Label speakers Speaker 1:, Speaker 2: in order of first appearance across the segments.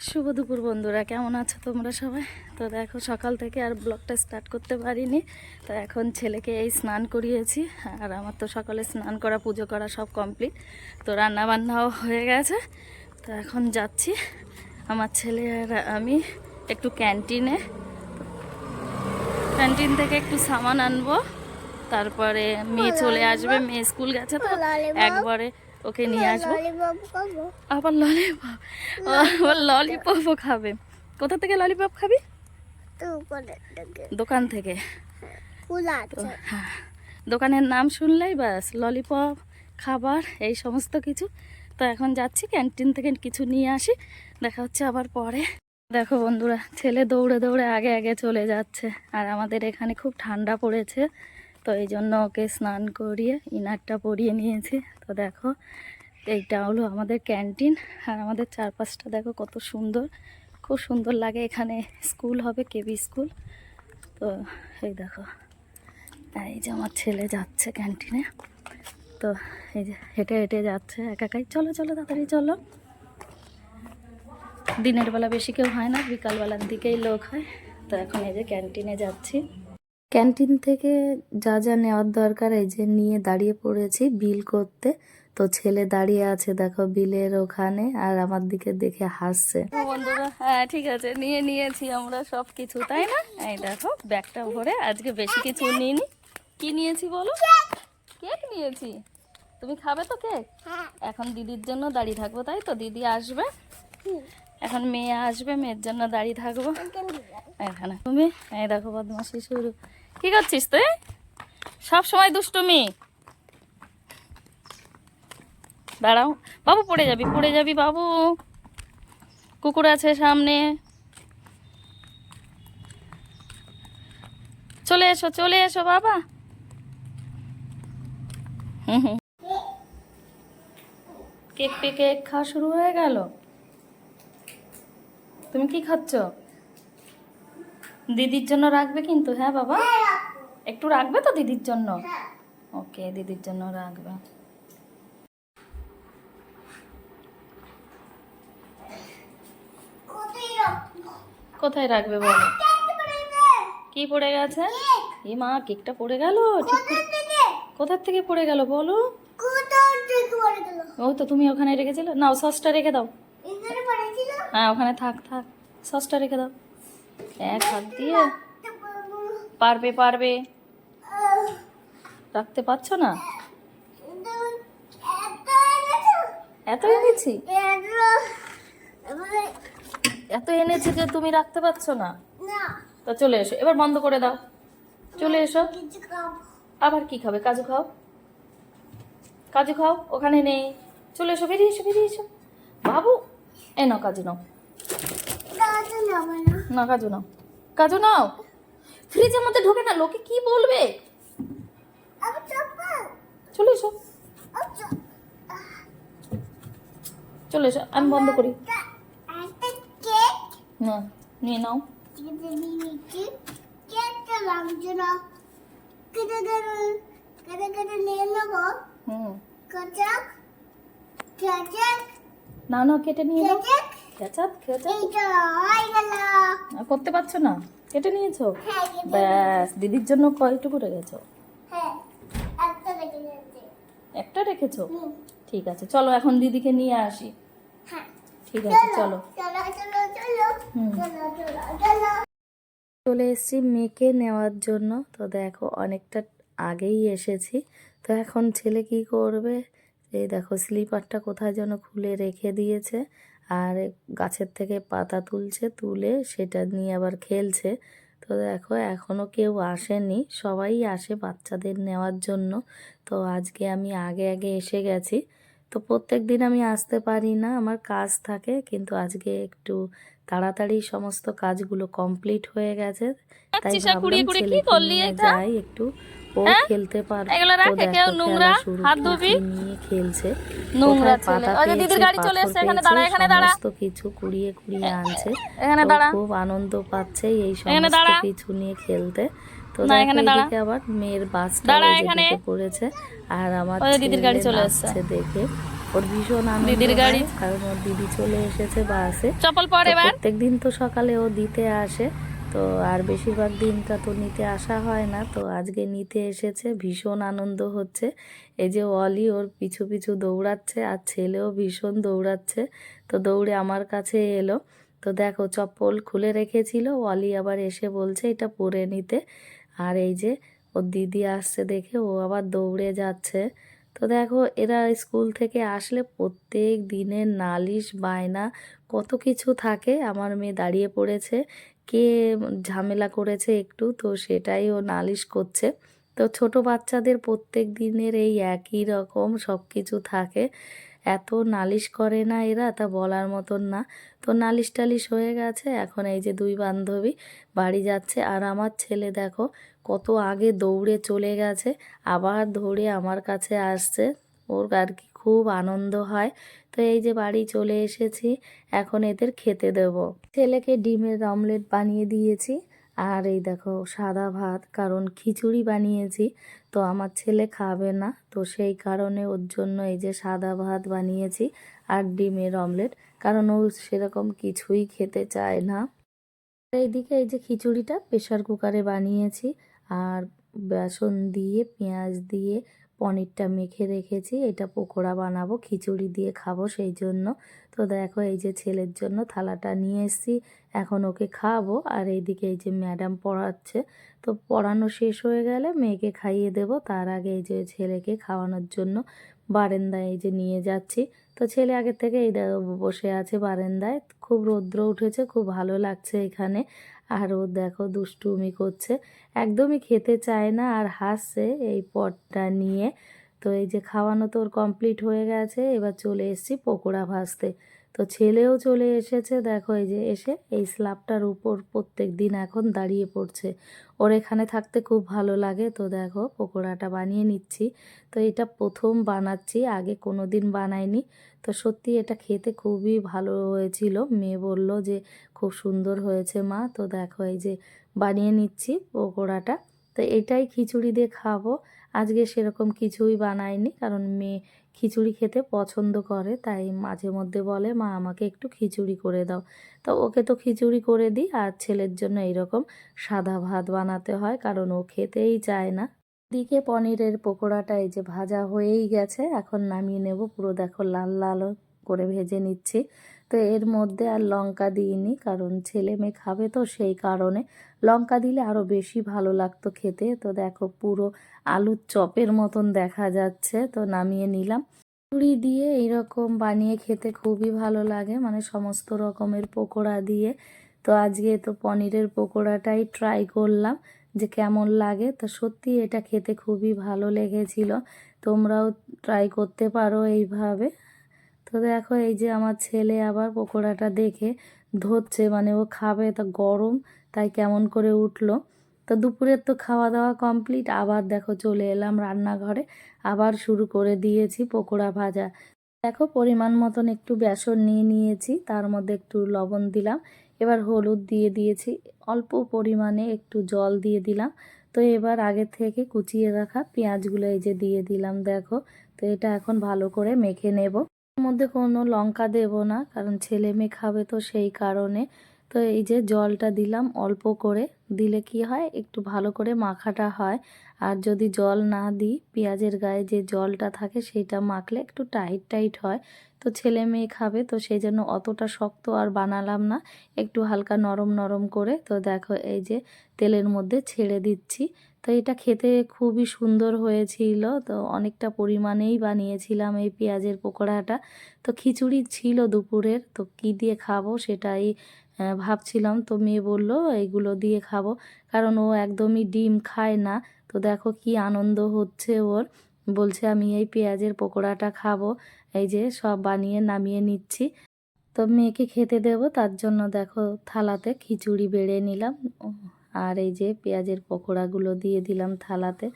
Speaker 1: শুভ দুপুর বন্ধুরা কেমন আছো তোমরা সবাই? তো দেখো সকাল থেকে আর ব্লগটা স্টার্ট করতে পারিনি। তো এখন ছেলেকে এই স্নান করিয়েছি আর আমার তো সকালে স্নান করা পুজো করা সব কমপ্লিট তো রান্না বান্নাও হয়ে গেছে। তো এখন যাচ্ছি আমার ছেলে আর আমি একটু ক্যান্টিনে। ক্যান্টিন থেকে একটু সামান আনব তারপরে মেয়ে চলে আসবে মেয়ে স্কুল গেছে তো একবারে ওকে নিয়ে আসব। আবার ললিপপ আবার ললিপপও খাবে কোথা থেকে ললিপপ খাবি? দোকান থেকে। হ্যাঁ। দোকানের নাম শুনলেই ব্যাস ললিপপ খাবার এই সমস্ত কিছু। তো এখন যাচ্ছি ক্যান্টিন থেকে কিছু নিয়ে আসি। দেখা হচ্ছে আবার পরে। দেখো বন্ধুরা ছেলে দৌড়ে দৌড়ে আগে আগে চলে যাচ্ছে। আর আমাদের এখানে খুব ঠান্ডা পড়েছে। তো এই জন্য ওকে স্নান করিয়ে, ইনারটা পরিয়ে নিয়েছি। তো দেখো, এইটা হলো আমাদের ক্যান্টিন। আর আমাদের চারপাশটা দেখো কত সুন্দর। খুব সুন্দর লাগে এখানে। স্কুল হবে, কেবি স্কুল। তো এই দেখো, এই যে আমার ছেলে যাচ্ছে ক্যান্টিনে। তো এই যে হেঁটে হেঁটে যাচ্ছে একা একাই। চলো চলো, তাড়াতাড়ি চলো। দিনের বেলা বেশি কেউ হয় না, বিকালবেলার দিকেই লোক হয়। তো এখন এই যে ক্যান্টিনে যাচ্ছি। ক্যান্টিন থেকে যা যা নেওয়ার দরকার এই যে নিয়ে দাঁড়িয়ে পড়েছি বিল করতে। তো ছেলে দাঁড়িয়ে আছে দেখো বিলের ওখানে আর আমার দিকে দেখে হাসছে। বন্ধুরা হ্যাঁ ঠিক আছে নিয়ে নিয়েছি আমরা সব কিছু তাই না? এই দেখো ব্যাগটা ভরে আজকে বেশি কিছু নিইনি। কি নিয়েছি বলো? কেক নিয়েছি। তুমি খাবে তো কেক? এখন দিদির জন্য দাঁড়িয়ে থাকব তাই তো? দিদি আসবে। এখন মেয়ে আসবে মেয়ের জন্য দাঁড়িয়ে থাকব। এখানে। তুমি? এই দেখো বদমাসি শুরু। কি করছিস তুই? সব সময় দুষ্টুমি। দাঁড়াও। বাবু পড়ে যাবি পড়ে যাবি বাবু। কুকুর আছে সামনে। চলে এসো চলে এসো বাবা। হুম হুম। কেক পে কেক খাওয়া শুরু হয়ে গেল। তুমি কি খাচ্ছ? দিদির জন্য রাখবে কিন্তু হ্যাঁ বাবা? একটু রাখবে তো দিদির জন্য? ওকে দিদির জন্য রাখবে। কোথায় রাখবে বলো? কি পড়ে গেছে? এ মা কেকটা পড়ে গেল? কোথার থেকে পড়ে গেল বলো? ও তো তুমি ওখানে রেখেছিলে। নাও সসটা রেখে দাও। হ্যাঁ ওখানে থাক থাক। সসটা রেখে দাও। এক হাত দিয়ে। পারবে পারবে। রাখতে পারছ না? এত এনেছি? এত এনেছি যে তুমি রাখতে পারছ না? তো চলে এসো। এবার বন্ধ করে দাও। চলে এসো। আবার কি খাবে? কাজু খাও। কাজু খাও। ওখানে নেই। চলে এসো, বেরিয়ে এসো বেরিয়ে এসো। বাবু এ নাও কাজু নাও। না কাজু নাও। কাজু নাও। ফ্রিজের মধ্যে ঢোকে না লোকে কি বলবে? চলে এসো। চলে এসো আমি বন্ধ করি। না নিয়ে নাও। হুম। না না কেটে নিয়ে নাও। খেচাত খেচাত আর করতে পারছ না? কেটে নিয়েছো? ব্যাস দিদির জন্য কয়টুকু রেখেছো? একটা রেখেছো? ঠিক আছে চলো এখন দিদিকে নিয়ে আসি। ঠিক আছে চলো। চলে এসেছি মেয়েকে নেওয়ার জন্য। তো দেখো অনেকটা আগেই এসেছি। তো এখন ছেলে কি করবে? এই দেখো স্লিপারটা কোথায় যেন খুলে রেখে দিয়েছে আর গাছের থেকে পাতা তুলছে, তুলে সেটা নিয়ে আবার খেলছে। তো দেখো এখনও কেউ আসেনি, সবাই আসে বাচ্চাদের নেওয়ার জন্য। তো আজকে আমি আগে আগে এসে গেছি। তো প্রত্যেক দিন আমি আসতে পারি না, আমার কাজ থাকে, কিন্তু আজকে একটু তাড়াতাড়ি সমস্ত কাজগুলো কমপ্লিট হয়ে গেছে তাই ভাবলাম ছেলেকে যাই একটু ও খেলতে পারবে
Speaker 2: এগুলো রাখে কেউ নোংরা? হাত ধুবি?
Speaker 1: নিয়ে খেলছে
Speaker 2: নোংরা।
Speaker 1: পাতা
Speaker 2: ওই যে দিদির গাড়ি চলে এসছে, এখানে দাঁড়া, এখানে দাঁড়া।
Speaker 1: সমস্ত কিছু কুড়িয়ে কুড়িয়ে আনছে
Speaker 2: এখানে দাঁড়া।
Speaker 1: খুব আনন্দ পাচ্ছে এই সমস্ত। কিছু নিয়ে খেলতে তো
Speaker 2: না, এখানে দাঁড়া।
Speaker 1: এদিকে আবার মেয়ের বাসটা
Speaker 2: দাঁড়া এখানে।
Speaker 1: পড়েছে আর আমার
Speaker 2: দিদির গাড়ি চলে।
Speaker 1: নাচছে দেখে
Speaker 2: ওর ভীষণ আনন্দ
Speaker 1: দিদির গাড়ি।
Speaker 2: কারণ ওর দিদি চলে এসেছে বাসে।
Speaker 1: চপ্পল পর এবার?
Speaker 2: প্রত্যেক দিন তো সকালে ও দিতে আসে তো আর বেশিরভাগ দিনটা তো নিতে আসা হয় না তো আজকে নিতে এসেছে ভীষণ আনন্দ হচ্ছে। এই যে অলি ওর পিছু পিছু দৌড়াচ্ছে আর ছেলেও ভীষণ দৌড়াচ্ছে তো দৌড়ে আমার কাছে এলো। তো দেখো চপ্পল খুলে রেখেছিল অলি আবার এসে বলছে এটা পরে নিতে। আর এই যে ওর দিদি আসছে দেখে ও আবার দৌড়ে যাচ্ছে। তো দেখো, এরা স্কুল থেকে আসলে প্রত্যেক দিনের নালিশ, বায়না, কত কিছু থাকে। আমার মেয়ে দাঁড়িয়ে পড়েছে, কে ঝামেলা করেছে একটু, তো সেটাই ও নালিশ করছে। তো ছোট বাচ্চাদের প্রত্যেক দিনের এই একই রকম সব কিছু থাকে। এত নালিশ করে না এরা, তা বলার মতন না। তো নালিশ টালিশ হয়ে গেছে, এখন এই যে দুই বান্ধবী বাড়ি যাচ্ছে, আর আমার ছেলে দেখো কত আগে দৌড়ে চলে গেছে, আবার ধরে আমার কাছে আসছে, ওর আর কি খুব আনন্দ হয়। তো এই যে বাড়ি চলে এসেছি, এখন এদের খেতে দেব। ছেলেকে ডিমের অমলেট বানিয়ে দিয়েছি আর এই দেখো সাদা ভাত, কারণ খিচুড়ি বানিয়েছি, তো আমার ছেলে খাবে না, তো সেই কারণে ওর জন্য এই যে সাদা ভাত বানিয়েছি আর ডিমের অমলেট, কারণ ও সেরকম কিছুই খেতে চায় না। এইদিকে এই যে খিচুড়িটা প্রেশার কুকারে বানিয়েছি, আর বেসন দিয়ে, পেঁয়াজ দিয়ে পনিরটা মেখে রেখেছি, এটা পকোড়া বানাবো, খিচুড়ি দিয়ে খাব সেই জন্য। তো দেখো এই যে ছেলের জন্য থালাটা নিয়ে এসেছি এখন ওকে খাওয়াবো। আর এইদিকে এই যে ম্যাডাম পড়াচ্ছে, তো পড়ানো শেষ হয়ে গেলে মেয়েকে খাইয়ে দেব। তার আগে এই যে ছেলেকে খাওয়ানোর জন্য বারান্দায় এই যে নিয়ে যাচ্ছি। তো ছেলে আগের থেকে এই বসে আছে বারান্দায়। খুব রৌদ্র উঠেছে, খুব ভালো লাগছে এখানে। আর ও দেখো দুষ্টুমি করছে। একদমই খেতে চায় না আর হাসছে এই পটটা নিয়ে। তো এই যে খাওয়ানো তো ওর কমপ্লিট হয়ে গেছে, এবার চলে এসেছি পকোড়া ভাজতে। তো ছেলেও চলে এসেছে, দেখো এই যে এসে এই স্ল্যাবটার উপর প্রত্যেক দিন এখন দাঁড়িয়ে পড়ছে। ওর এখানে থাকতে খুব ভালো লাগে, তো দেখো পকোড়াটা বানিয়ে নিচ্ছি। তো এটা প্রথম বানাচ্ছি, আগে কোনো দিন বানাইনি। তো সত্যি এটা খেতে খুবই ভালো হয়েছিল। মেয়ে বলল যে খুব সুন্দর হয়েছে মা। তো দেখো এই যে বানিয়ে নিচ্ছি পকোড়াটা। তো এটাই খিচুড়ি দিয়ে খাব। আজকে সেরকম কিছুই বানাইনি, কারণ মেয়ে খিচুড়ি খেতে পছন্দ করে, তাই মাঝে মধ্যে বলে, মা, আমাকে একটু খিচুড়ি করে দাও। তো ওকে তো খিচুড়ি করে দিই, আর ছেলের জন্য এইরকম সাদা ভাত বানাতে হয়, কারণ ও খেতেই চায় না। দিকে পনিরের পকোড়াটা এই যে ভাজা হয়েই গেছে, এখন নামিয়ে নেব। পুরো দেখো লাল লাল করে ভেজে নিচ্ছি। তো এর মধ্যে আর লঙ্কা দিইনি, কারণ ছেলে মেয়ে খাবে তো সেই কারণে। লঙ্কা দিলে আরও বেশি ভালো লাগতো খেতে। তো দেখো পুরো আলুর চপের মতন দেখা যাচ্ছে। তো নামিয়ে নিলাম। পুরি দিয়ে এইরকম বানিয়ে খেতে খুবই ভালো লাগে মানে সমস্ত রকমের পকোড়া দিয়ে। তো আজকে তো পনিরের পকোড়াটাই ট্রাই করলাম যে কেমন লাগে। তো সত্যি এটা খেতে খুবই ভালো লেগেছিল। তোমরাও ট্রাই করতে পারো এইভাবে। তো দেখো এই যে আমার ছেলে আবার পকোড়াটা দেখে ধরছে মানে ও খাবে তা গরম, তাই কেমন করে উঠল। তো দুপুরের তো খাওয়া দাওয়া কমপ্লিট আবার দেখো চলে এলাম রান্নাঘরে, আবার শুরু করে দিয়েছি পকোড়া ভাজা। দেখো পরিমাণ মতন একটু বেসন নিয়ে নিয়েছি, তার মধ্যে একটু লবণ দিলাম, এবার হলুদ দিয়ে দিয়েছি, অল্প পরিমাণে একটু জল দিয়ে দিলাম। তো এবার আগে থেকে কুচিয়ে রাখা পেঁয়াজগুলো এই যে দিয়ে দিলাম, দেখো। তো এটা এখন ভালো করে মেখে নেব। মধ্যে কোনো লঙ্কা দেব না, কারণ ছেলে মেয়ে খাবে তো সেই কারণে। তো এই যে জলটা দিলাম অল্প করে, দিলে কি হয়? একটু ভালো করে মাখাটা হয়। আর যদি জল না দিই, পেঁয়াজের গায়ে যে জলটা থাকে সেটা মাখলে একটু টাইট টাইট হয়। তো ছেলে মেয়ে খাবে, তো সেই জন্য অতটা শক্ত আর বানালাম না। একটু হালকা নরম নরম করে, তো দেখো এই যে তেলের মধ্যে ছেড়ে দিচ্ছি। তো এটা খেতে খুবই সুন্দর হয়েছিল। তো অনেকটা পরিমাণেই বানিয়েছিলাম এই পেঁয়াজের পকোড়াটা। তো খিচুড়ি ছিল দুপুরের, তো কি দিয়ে খাব সেটাই ভাবছিলাম। তো মেয়ে বলল এইগুলো দিয়ে খাব। কারণ ও একদমই ডিম খায় না। তো দেখো কি আনন্দ হচ্ছে ওর। বলছে, আমি এই পেঁয়াজের পকোড়াটা খাব। এই যে সব বানিয়ে নামিয়ে নিচ্ছি। তো মেয়েকে খেতে দেবো, তার জন্য দেখো থালাতে খিচুড়ি বেড়ে নিলাম। আর এই যে পেঁয়াজের পকোড়াগুলো দিয়ে দিলাম থালাতে,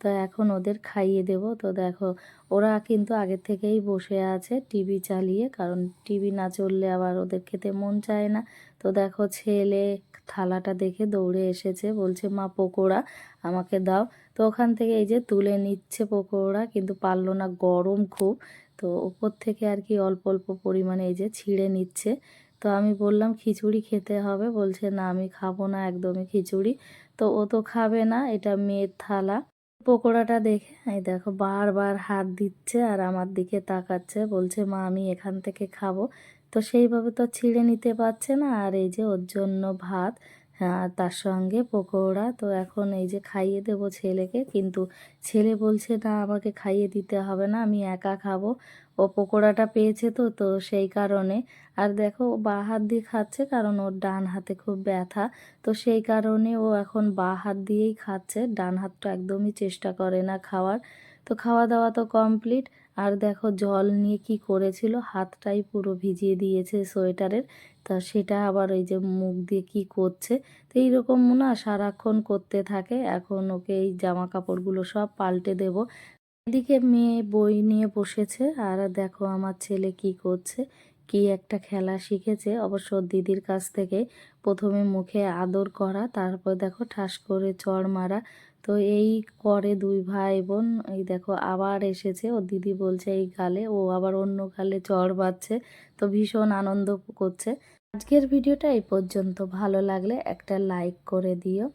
Speaker 2: তো এখন ওদের খাইয়ে দেবো। তো দেখো, ওরা কিন্তু আগে থেকেই বসে আছে টিভি চালিয়ে, কারণ টিভি না চললে আবার ওদের খেতে মন চায় না। তো দেখো, ছেলে থালাটা দেখে দৌড়ে এসেছে, বলছে, মা, পকোড়া আমাকে দাও। তো ওখান থেকে এই যে তুলে নিচ্ছে পকোড়া, কিন্তু পারল না গরম খুব। তো ওপর থেকে আর কি অল্প অল্প পরিমাণে এই যে ছিঁড়ে নিচ্ছে। তো আমি বললাম, খিচুড়ি খেতে হবে। বলছে, না, আমি খাব না একদমই খিচুড়ি। তো ও তো খাবে না, এটা মেয়ের থালা। পকোড়াটা দেখে, এই দেখো, বারবার হাত দিচ্ছে আর আমার দিকে তাকাচ্ছে। বলছে, মা, আমি এখান থেকে খাব। তো সেইভাবে তো ছিঁড়ে নিতে পারছে না। আর এই যে ওর জন্য ভাত আর তার সঙ্গে পকোড়া। তো এখন এই যে খাইয়ে দেবো ছেলেকে, কিন্তু ছেলে বলছে, না, আমাকে খাইয়ে দিতে হবে না, আমি একা খাব। ও পকোড়াটা পেয়েছে তো তো সেই কারণে। আর দেখো, ও বা হাত দিয়ে খাচ্ছে, কারণ ওর ডান হাতে খুব ব্যথা। তো সেই কারণে ও এখন বা হাত দিয়েই খাচ্ছে। ডান হাতটা একদমই চেষ্টা করে না খাওয়ার। তো খাওয়া দাওয়া তো কমপ্লিট। আর দেখো জল নিয়ে কি করেছিল? হাতটাই পুরো ভিজিয়ে দিয়েছে সোয়েটারের। তা সেটা আবার ওই যে মুখ দিয়ে কি করছে? তো এইরকম না সারাক্ষণ করতে থাকে। এখন ওকে এই জামা কাপড়গুলো সব পাল্টে দেব। এদিকে মেয়ে বই নিয়ে বসেছে। আর দেখো আমার ছেলে কি করছে? কি একটা খেলা শিখেছে। অবশ্য দিদির কাছ থেকে প্রথমে মুখে আদর করা, তারপর দেখো ঠাস করে চড় মারা। তো এই করে দুই ভাই বোন এই দেখো আবার এসেছে ও দিদি বলছে এই গালে, ও আবার অন্য গালে চড় বাচ্ছে তো ভীষণ আনন্দ করছে। আজকের ভিডিওটা এই পর্যন্ত, ভালো লাগলে একটা লাইক করে দিও।